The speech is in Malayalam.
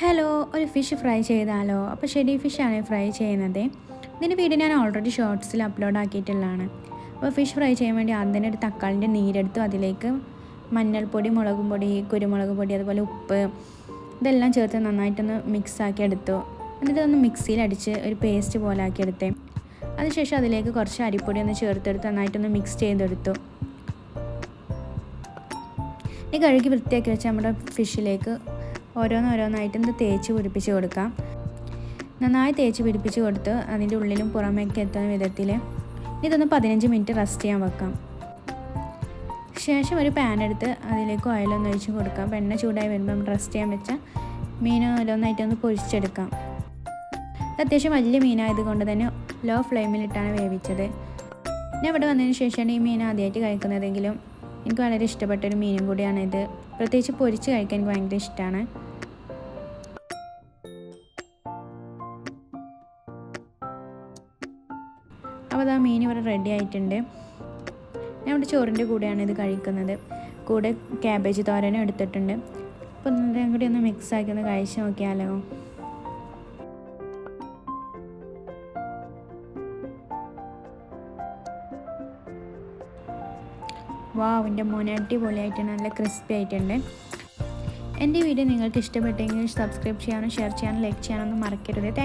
ഹലോ ഒരു ഫിഷ് ഫ്രൈ ചെയ്താലോ? അപ്പോൾ ഷെഡി ഫിഷാണ് ഫ്രൈ ചെയ്യുന്നത്. ഇതിന്റെ വീഡിയോ ഞാൻ ഓൾറെഡി ഷോർട്സിൽ അപ്ലോഡ് ആക്കിയിട്ടുള്ളതാണ്. അപ്പോൾ ഫിഷ് ഫ്രൈ ചെയ്യാൻ വേണ്ടി ആദ്യം ഒരു തക്കാളിന്റെ നീരെടുത്തു. അതിലേക്ക് മഞ്ഞൾപ്പൊടി മുളകും പൊടി കുരുമുളക് പൊടി അതുപോലെ ഉപ്പ് ഇതെല്ലാം ചേർത്ത് നന്നായിട്ടൊന്ന് മിക്സ് ആക്കി എടുത്തു. എന്നിട്ട് ഒന്ന് മിക്സിയിൽ അടിച്ച് ഒരു പേസ്റ്റ് പോലെ ആക്കി എടുത്തേ. അതിനുശേഷം അതിലേക്ക് കുറച്ച് അരിപ്പൊടി ഒന്ന് ചേർത്തെടുത്ത് നന്നായിട്ടൊന്ന് മിക്സ് ചെയ്തെടുത്തു. ഇനി കഴുകി വൃത്തിയാക്കി വെച്ച് നമ്മുടെ ഫിഷിലേക്ക് ഓരോന്നോരോന്നായിട്ട് ഇത് തേച്ച് പിടിപ്പിച്ച് കൊടുക്കാം. നന്നായി തേച്ച് പിടിപ്പിച്ച് കൊടുത്ത് അതിന്റെ ഉള്ളിലും പുറമേക്ക് എത്തുന്ന വിധത്തിൽ ഇതൊന്ന് പതിനഞ്ച് മിനിറ്റ് റെസ്റ്റ് ചെയ്യാൻ വെക്കാം. ശേഷം ഒരു പാൻ എടുത്ത് അതിലേക്ക് ഓയിലൊന്ന് ഒഴിച്ച് കൊടുക്കാം. എണ്ണ ചൂടായി വരുമ്പം റെസ്റ്റ് ചെയ്യാൻ വെച്ച മീൻ ഓരോന്നായിട്ടൊന്ന് പൊരിച്ചെടുക്കാം. അത്യാവശ്യം വലിയ മീനായതുകൊണ്ട് തന്നെ ലോ ഫ്ലെയിമിലിട്ടാണ് വേവിച്ചത്. ഞാൻ ഇവിടെ വന്നതിന് ശേഷമാണ് ഈ മീൻ ആദ്യമായിട്ട് കഴിക്കുന്നതെങ്കിലും എനിക്ക് വളരെ ഇഷ്ടപ്പെട്ട ഒരു മീനും കൂടിയാണ് ഇത് പ്രത്യേകിച്ച് പൊരിച്ച് കഴിക്കാൻ എനിക്ക് ഭയങ്കര ഇഷ്ടമാണ് അപ്പോൾ അതാ മീൻ ഇവിടെ റെഡി ആയിട്ടുണ്ട്. ഞാൻ ഇവിടെ ചോറിന്റെ കൂടെയാണ് ഇത് കഴിക്കുന്നത്. കൂടെ ക്യാബേജ് തോരനും എടുത്തിട്ടുണ്ട്. അപ്പോൾ ഇതും കൂടി ഒന്ന് മിക്സ് ആക്കി ഒന്ന് കഴിച്ച് നോക്കിയാലോ. വാ എന്റെ മോനെ അടിപൊളിയായിട്ടുണ്ട്. നല്ല ക്രിസ്പി ആയിട്ടുണ്ട്. എന്റെ വീഡിയോ നിങ്ങൾക്ക് ഇഷ്ടപ്പെട്ടെങ്കിൽ സബ്സ്ക്രൈബ് ചെയ്യാനും ഷെയർ ചെയ്യാനും ലൈക്ക് ചെയ്യാനൊന്നും മറക്കരുത്.